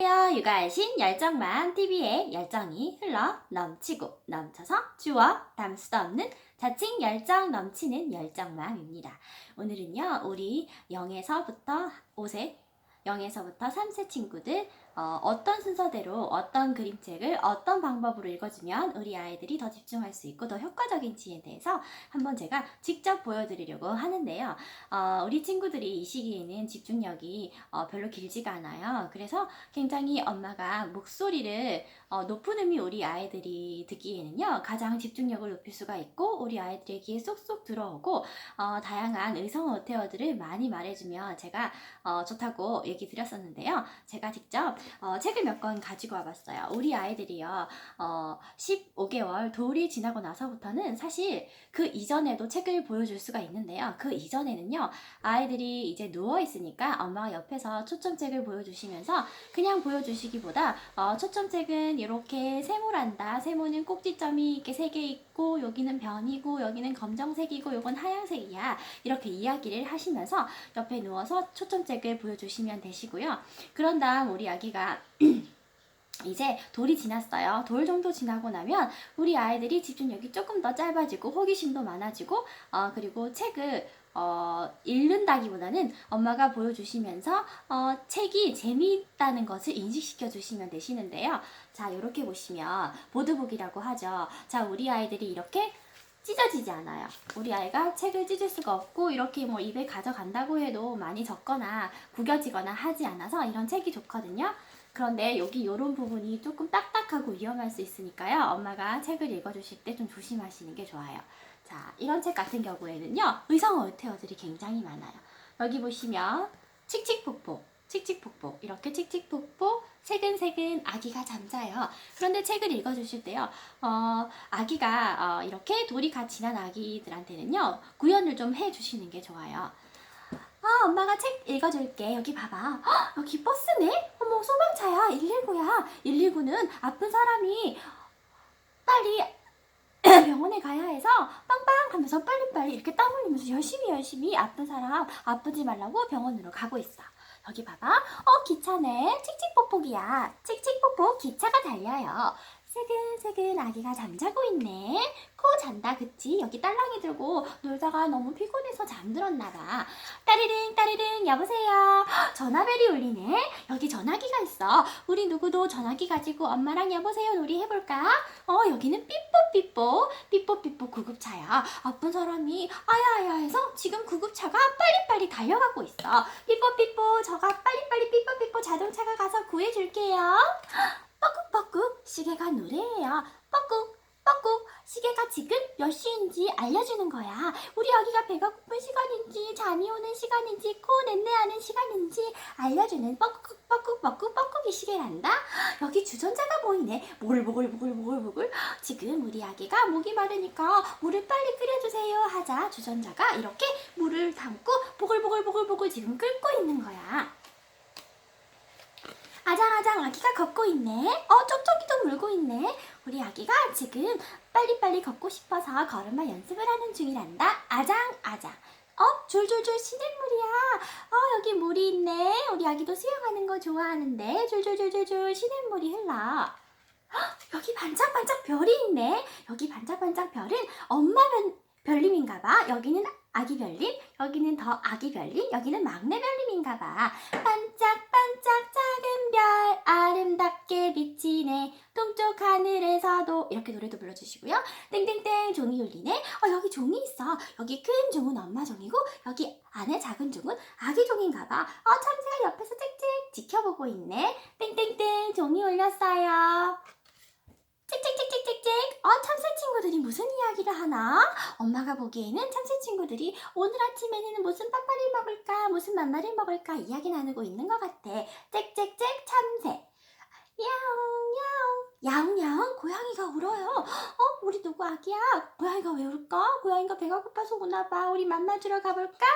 안녕하세요. 육아의 열정만 TV에 열정이 흘러 넘치고 넘쳐서 주워 수 없는 자칭 열정 넘치는 열정맘입니다. 오늘은요, 우리 0에서부터 5세, 0에서부터 3세 친구들 어, 떤 순서대로 어떤 그림책을 어떤 방법으로 읽어주면 우리 아이들이 더 집중할 수 있고 더 효과적인지에 대해서 한번 제가 직접 보여드리려고 하는데요. 어, 우리 친구들이 이 시기에는 집중력이 어, 별로 길지가 않아요. 그래서 굉장히 엄마가 목소리를 어, 높은 음이 우리 아이들이 듣기에는요 가장 집중력을 높일 수가 있고 우리 아이들의 귀에 쏙쏙 들어오고 어, 다양한 의성 어태어들을 많이 말해주면 제가 어, 좋다고 얘기 드렸었는데요. 제가 직접 어, 책을 몇 권 가지고 와봤어요. 우리 아이들이요, 어, 15개월 돌이 지나고 나서부터는 사실 그 이전에도 책을 보여줄 수가 있는데요. 그 이전에는요, 아이들이 이제 누워있으니까 엄마가 옆에서 초점책을 보여주시면서 그냥 보여주시기보다 어, 초점책은 이렇게 세모란다. 세모는 꼭지점이 이렇게 세 개 있고, 여기는 변이고, 여기는 검정색이고, 요건 하얀색이야. 이렇게 이야기를 하시면서 옆에 누워서 초점책을 보여주시면 되시고요. 그런 다음 우리 아기가 이제 돌이 지났어요. 돌 정도 지나고 나면 우리 아이들이 집중력이 조금 더 짧아지고 호기심도 많아지고 어, 그리고 책을 어, 읽는다기보다는 엄마가 보여주시면서 어, 책이 재미있다는 것을 인식시켜 주시면 되시는데요. 자, 이렇게 보시면 보드북이라고 하죠. 자, 우리 아이들이 이렇게 찢어지지 않아요. 우리 아이가 책을 찢을 수가 없고 이렇게 뭐 입에 가져간다고 해도 많이 젖거나 구겨지거나 하지 않아서 이런 책이 좋거든요. 그런데 여기 이런 부분이 조금 딱딱하고 위험할 수 있으니까요. 엄마가 책을 읽어주실 때 좀 조심하시는 게 좋아요. 자, 이런 책 같은 경우에는요. 의성 얼태어들이 굉장히 많아요. 여기 보시면 칙칙폭폭, 칙칙폭폭 이렇게 칙칙폭폭 새근새근 아기가 잠자요. 그런데 책을 읽어주실 때요. 어, 아기가 어, 이렇게 돌이 갓 지난 아기들한테는요. 구현을 좀 해주시는 게 좋아요. 아, 엄마가 책 읽어줄게. 여기 봐봐. 헉, 여기 버스네? 어머, 소방차야. 119야. 119는 아픈 사람이 빨리 병원에 가야 해서 빵빵 하면서 빨리빨리 이렇게 땀 흘리면서 열심히 열심히 아픈 사람 아프지 말라고 병원으로 가고 있어. 여기 봐봐. 어, 기차네. 칙칙폭폭이야. 칙칙폭폭 기차가 달려요. 새근새근 아기가 잠자고 있네. 코 잔다, 그치? 여기 딸랑이 들고 놀다가 너무 피곤해서 잠들었나봐. 따리릉, 따리릉, 여보세요. 헉, 전화벨이 울리네. 여기 전화기가 있어. 우리 누구도 전화기 가지고 엄마랑 여보세요 놀이 해볼까? 어, 여기는 삐뽀삐뽀, 삐뽀삐뽀 구급차야. 아픈 사람이 아야아야 해서 지금 구급차가 빨리빨리 달려가고 있어. 삐뽀삐뽀, 저가 빨리빨리 삐뽀삐뽀 자동차가 가서 구해줄게요. 뻐꾹뻐꾹 시계가 노래해요. 뻐꾹 뻐꾹 시계가 지금 몇 시인지 알려주는 거야. 우리 아기가 배가 고픈 시간인지 잠이 오는 시간인지 코 넷내하는 시간인지 알려주는 뻐꾹 뻐꾹 뻐꾹 뻐꾹이 시계란다. 여기 주전자가 보이네. 보글보글보글보글보글. 지금 우리 아기가 목이 마르니까 물을 빨리 끓여주세요 하자 주전자가 이렇게 물을 담고 보글보글보글보글 지금 끓고 있는 거야. 아장아장 아기가 걷고 있네. 어, 쪽쪽이도 물고 있네. 우리 아기가 지금 빨리빨리 걷고 싶어서 걸음마 연습을 하는 중이란다. 아장아장. 어, 줄줄줄 시냇물이야. 어, 여기 물이 있네. 우리 아기도 수영하는 거 좋아하는데. 줄줄줄줄줄 시냇물이 흘러. 헉, 여기 반짝반짝 별이 있네. 여기 반짝반짝 별은 엄마 별, 별님인가 봐. 여기는 아기 별님, 여기는 더 아기 별님, 여기는 막내 별님인가 봐. 반짝반짝 이렇게 노래도 불러주시고요. 땡땡땡 종이 울리네. 어 여기 종이 있어. 여기 큰 종은 엄마 종이고 여기 안에 작은 종은 아기 종인가 봐. 어 참새가 옆에서 짹짹 지켜보고 있네. 땡땡땡 종이 울렸어요. 짹짹짹짹짹. 어, 참새 친구들이 무슨 이야기를 하나? 엄마가 보기에는 참새 친구들이 오늘 아침에는 무슨 빠빠를 먹을까, 무슨 맘마를 먹을까 이야기 나누고 있는 것 같아. 짹짹짹 참새. 야옹, 야옹. 야옹야옹, 고양이가 울어요. 어, 우리 누구 아기야? 고양이가 왜 울까? 고양이가 배가 고파서 우나 봐. 우리 맘마 주러 가볼까?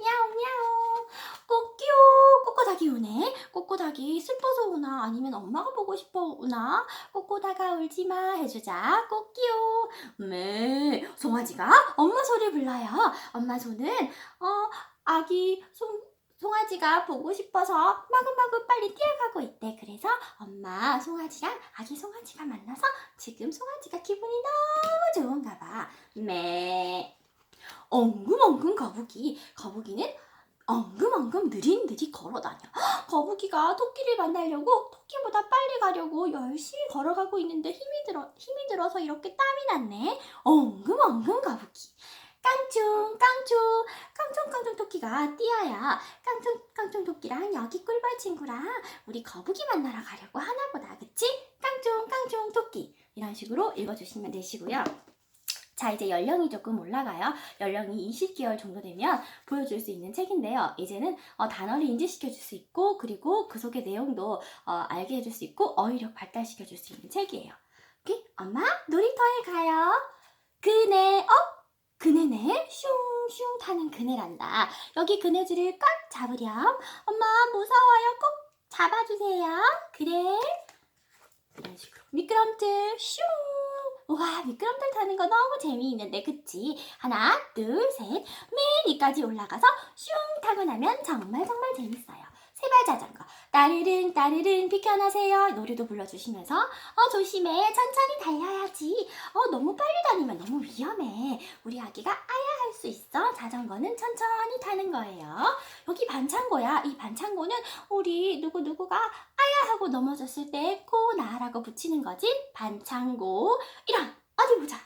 야옹야옹. 꼬끼요, 꼬꼬닭이 우네. 꼬꼬닭이 슬퍼서 우나 아니면 엄마가 보고 싶어 우나? 꼬꼬다가 울지마 해주자 꼬끼요 네 송아지가 엄마 소리 불러요 엄마 손은 어 아기 손 송아지가 보고 싶어서 마구마구 빨리 뛰어가고 있대. 그래서 엄마 송아지랑 아기 송아지가 만나서 지금 송아지가 기분이 너무 좋은가 봐. 매. 엉금엉금 거북이. 거북이는 엉금엉금 느릿느릿 걸어다녀. 헉, 거북이가 토끼를 만나려고 토끼보다 빨리 가려고 열심히 걸어가고 있는데 힘이 들어 힘이 들어서 이렇게 땀이 났네. 엉금엉금 거북이. 깡충 깡충. 깡충 깡충 토끼가 띠아야 깡충 깡충 토끼랑 여기 꿀벌 친구랑 우리 거북이 만나러 가려고 하나 보다. 그치? 깡충 깡충 토끼. 이런 식으로 읽어주시면 되시고요. 자 이제 연령이 조금 올라가요. 연령이 20개월 정도 되면 보여줄 수 있는 책인데요. 이제는 어, 단어를 인지시켜 줄 수 있고 그리고 그 속의 내용도 어, 알게 해줄 수 있고 어휘력 발달시켜 줄 수 있는 책이에요. 오케이? 엄마 놀이터에 가요. 그네 어? 그네네 슝슝 타는 그네란다. 여기 그네줄을 꽉 잡으렴. 엄마 무서워요. 꼭 잡아주세요. 그래. 미끄럼틀 슝. 우와 미끄럼틀 타는 거 너무 재미있는데 그치? 하나 둘 셋 맨 위까지 올라가서 슝 타고 나면 정말 정말 재밌어요. 세발 자전거 따르릉 따르릉 비켜나세요. 노래도 불러주시면서 어 조심해. 천천히 달려야지. 어 너무 빨리 다니면 너무 위험해. 우리 아기가 아야 할 수 있어. 자전거는 천천히 타는 거예요. 여기 반창고야. 이 반창고는 우리 누구 누구가 아야 하고 넘어졌을 때 코나라고 붙이는 거지. 반창고. 이런 어디 보자.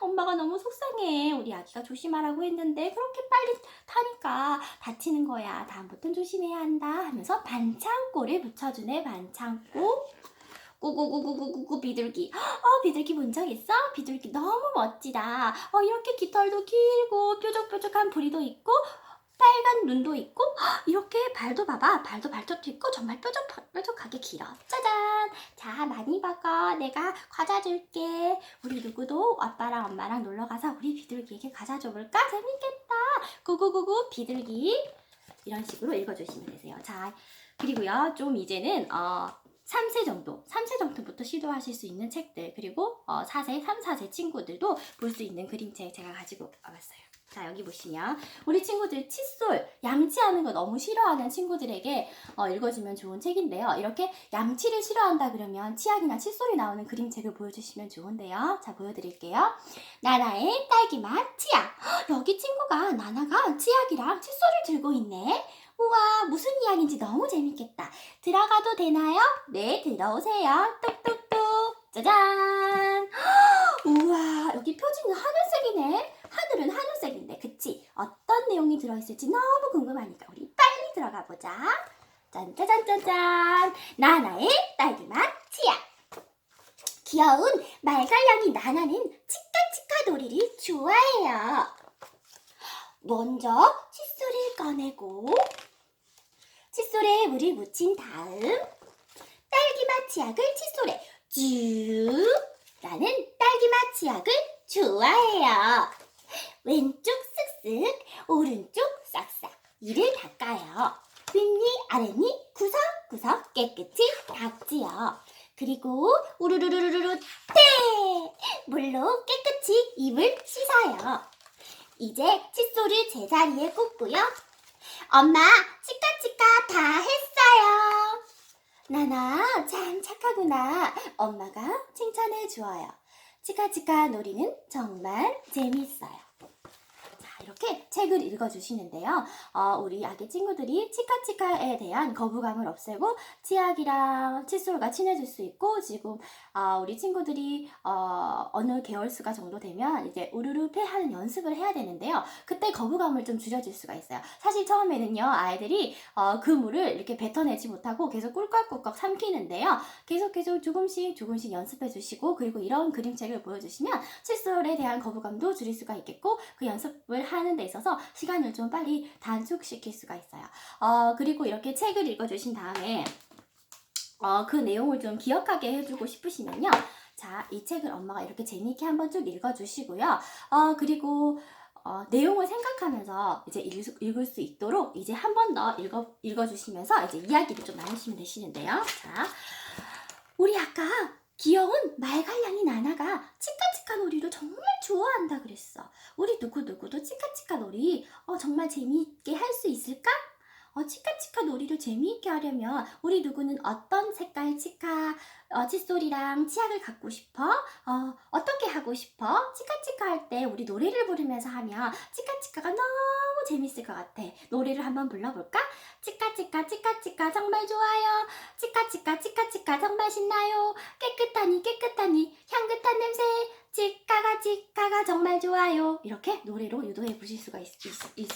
엄마가 너무 속상해. 우리 아기가 조심하라고 했는데 그렇게 빨리 타니까 다치는 거야. 다음부턴 조심해야 한다 하면서 반창고를 붙여주네 반창고. 꾸꾸꾸꾸꾸꾸 비둘기. 어 비둘기 본 적 있어? 비둘기 너무 멋지다. 어 이렇게 깃털도 길고 뾰족뾰족한 부리도 있고 빨간 눈도 있고 헉, 이렇게 발도 봐봐. 발도 발톱도 있고 정말 뾰족, 뾰족하게 길어. 짜잔! 자 많이 먹어 내가 과자 줄게. 우리 누구도 아빠랑 엄마랑 놀러 가서 우리 비둘기에게 과자 줘볼까? 재밌겠다. 구구구구 비둘기. 이런 식으로 읽어주시면 되세요. 자 그리고요 좀 이제는 어 3세 정도, 3세 정도부터 시도하실 수 있는 책들, 그리고 어, 4세, 3, 4세 친구들도 볼 수 있는 그림책 제가 가지고 와봤어요. 자, 여기 보시면 우리 친구들 칫솔, 양치하는 거 너무 싫어하는 친구들에게 어, 읽어주면 좋은 책인데요. 이렇게 양치를 싫어한다 그러면 치약이나 칫솔이 나오는 그림책을 보여주시면 좋은데요. 자, 보여드릴게요. 나나의 딸기맛 치약. 헉, 여기 친구가 나나가 치약이랑 칫솔을 들고 있네. 우와, 무슨 이야기인지 너무 재밌겠다. 들어가도 되나요? 네, 들어오세요. 똑똑똑. 짜잔. 헉, 우와, 여기 표지는 하늘색이네. 하늘은 하늘색인데, 그치? 어떤 내용이 들어있을지 너무 궁금하니까 우리 빨리 들어가 보자. 짠짜잔짜잔. 나나의 딸기맛 치약. 귀여운 말갈량이 나나는 치카치카 놀이를 좋아해요. 먼저 칫솔을 꺼내고 칫솔에 물을 묻힌 다음 딸기맛 치약을 칫솔에 쭉 나는 딸기맛 치약을 좋아해요. 왼쪽 쓱쓱 오른쪽 싹싹 이를 닦아요. 윗니 아랫니 구석구석 깨끗이 닦지요. 그리고 우르르르르르 떼 물로 깨끗이 입을 씻어요. 이제 칫솔을 제자리에 꽂고요. 엄마, 치카치카 다 했어요. 나나, 참 착하구나. 엄마가 칭찬해 주어요. 치카치카 놀이는 정말 재밌어요. 자, 이렇게 책을 읽어주시는데요. 어, 우리 아기 친구들이 치카치카에 대한 거부감을 없애고 치약이랑 칫솔과 친해질 수 있고 지금 어, 우리 친구들이 어, 어느 개월수가 정도 되면 이제 우르르 패하는 연습을 해야 되는데요. 그때 거부감을 좀 줄여줄 수가 있어요. 사실 처음에는요 아이들이 어, 그 물을 이렇게 뱉어내지 못하고 계속 꿀꺽꿀꺽 삼키는데요. 계속 계속 조금씩 조금씩 연습해 주시고 그리고 이런 그림책을 보여주시면 칫솔에 대한 거부감도 줄일 수가 있겠고 그 연습을 하는 데 있어서 시간을 좀 빨리 단축시킬 수가 있어요. 어, 그리고 이렇게 책을 읽어주신 다음에 어, 그 내용을 좀 기억하게 해주고 싶으시면요. 자, 이 책을 엄마가 이렇게 재미있게 한번 쭉 읽어주시고요. 어, 그리고 어, 내용을 생각하면서 이제 읽 을 수, 읽을 수 있도록 이제 한 번 더 읽어, 읽어주시면서 이제 이야기를 좀 나누시면 되시는데요. 자, 우리 아까 귀여운 말갈량이 나나가 치카치카 놀이를 정말 좋아한다 그랬어. 우리 누구누구도 치카치카 놀이 어, 정말 재미있게 할 수 있을까? 어, 놀이를 재미있게 하려면 우리 누구는 어떤 색깔 치카 어, 칫솔이랑 치약을 갖고 싶어? 어, 어떻게 하고 싶어? 치카치카 할 때 우리 노래를 부르면서 하면 치카치카가 너무 재밌을 것 같아. 노래를 한번 불러볼까? 치카치카 치카치카 정말 좋아요. 치카치카 치카치카 정말 신나요. 깨끗하니 깨끗하니 향긋한 냄새. 치카가 정말 좋아요. 이렇게 노래로 유도해 보실 수가 있,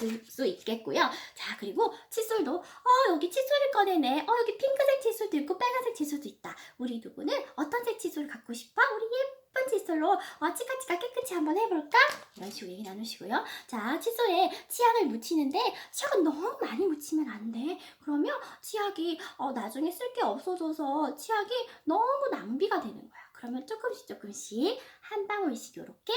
을 수 있겠고요. 자 그리고 칫솔도 어 여기 칫솔을 꺼내네. 어 여기 핑크색 칫솔도 있고 빨간색 칫솔도 있다. 우리 누구는 어떤 색 칫솔을 갖고 싶어? 우리 예쁜 칫솔로 어, 치카치카 깨끗이 한번 해볼까? 이런 식으로 얘기 나누시고요. 자, 칫솔에 치약을 묻히는데 치약은 너무 많이 묻히면 안 돼. 그러면 치약이 어, 나중에 쓸 게 없어져서 치약이 너무 낭비가 되는 거야. 그러면 조금씩 조금씩 한 방울씩 이렇게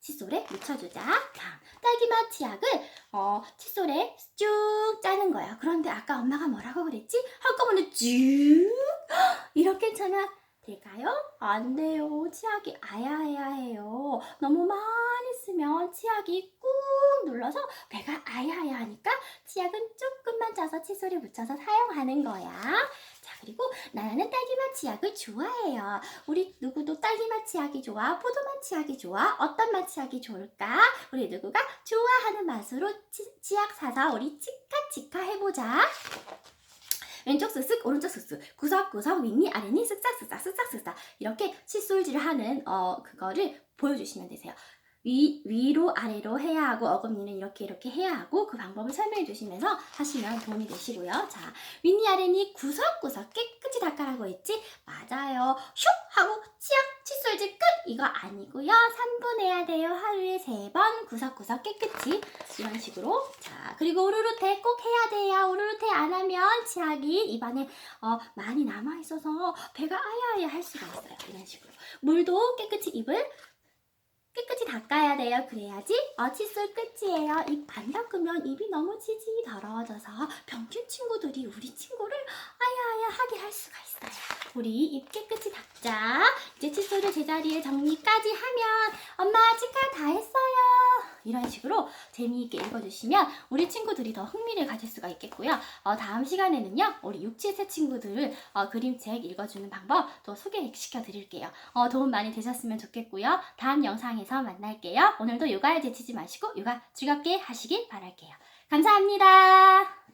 칫솔에 묻혀주자. 다음, 딸기맛 치약을 어, 칫솔에 쭉 짜는 거야. 그런데 아까 엄마가 뭐라고 그랬지? 한꺼번에 쭉 이렇게 차면 될까요? 안 돼요. 치약이 아야해야 해요. 너무 많이 쓰면 치약이 꾹 눌러서 배가 아야해야 하니까 치약은 조금만 짜서 칫솔에 묻혀서 사용하는 거야. 자, 그리고 나는 딸기맛 치약을 좋아해요. 우리 누구도 딸기맛 치약이 좋아? 포도맛 치약이 좋아? 어떤 맛 치약이 좋을까? 우리 누구가 좋아하는 맛으로 치, 치약 사서 우리 치카치카 해보자. 왼쪽 쓱쓱 오른쪽 쓱쓱 구석구석 윗니 아랫니 쓱싹 쓱싹 쓱싹 쓱싹 이렇게 칫솔질을 하는 어 그거를 보여주시면 되세요. 위, 위로 아래로 해야 하고 어금니는 이렇게 이렇게 해야 하고 그 방법을 설명해 주시면서 하시면 도움이 되시고요. 자, 윗니 아랫니 구석구석 깨끗이 닦아라고 했지? 맞아요. 슉 하고 치약 칫솔질 끝! 이거 아니고요. 3분 해야 돼요. 하루에 3번 구석구석 깨끗이 이런 식으로 자 그리고 우르르테 꼭 해야 돼요. 우르르테 안 하면 치약이 입안에 어, 많이 남아 있어서 배가 아야아야 할 수가 있어요. 이런 식으로 물도 깨끗이 입을 깨끗이 닦아야 돼요. 그래야지 어, 칫솔 끝이에요. 입 안 닦으면 입이 너무 지지 더러워져서 병균 친구들이 우리 친구를 아야아야 하게 할 수가 있어요. 우리 입 깨끗이 닦자. 이제 칫솔을 제자리에 정리까지 하면 엄마 치카 다 했어요. 이런 식으로 재미있게 읽어주시면 우리 친구들이 더 흥미를 가질 수가 있겠고요. 어, 다음 시간에는요, 우리 육지세 친구들 어, 그림책 읽어주는 방법 또 소개시켜 드릴게요. 어, 도움 많이 되셨으면 좋겠고요. 다음 영상에서 만날게요. 오늘도 육아에 지치지 마시고 육아 즐겁게 하시길 바랄게요. 감사합니다.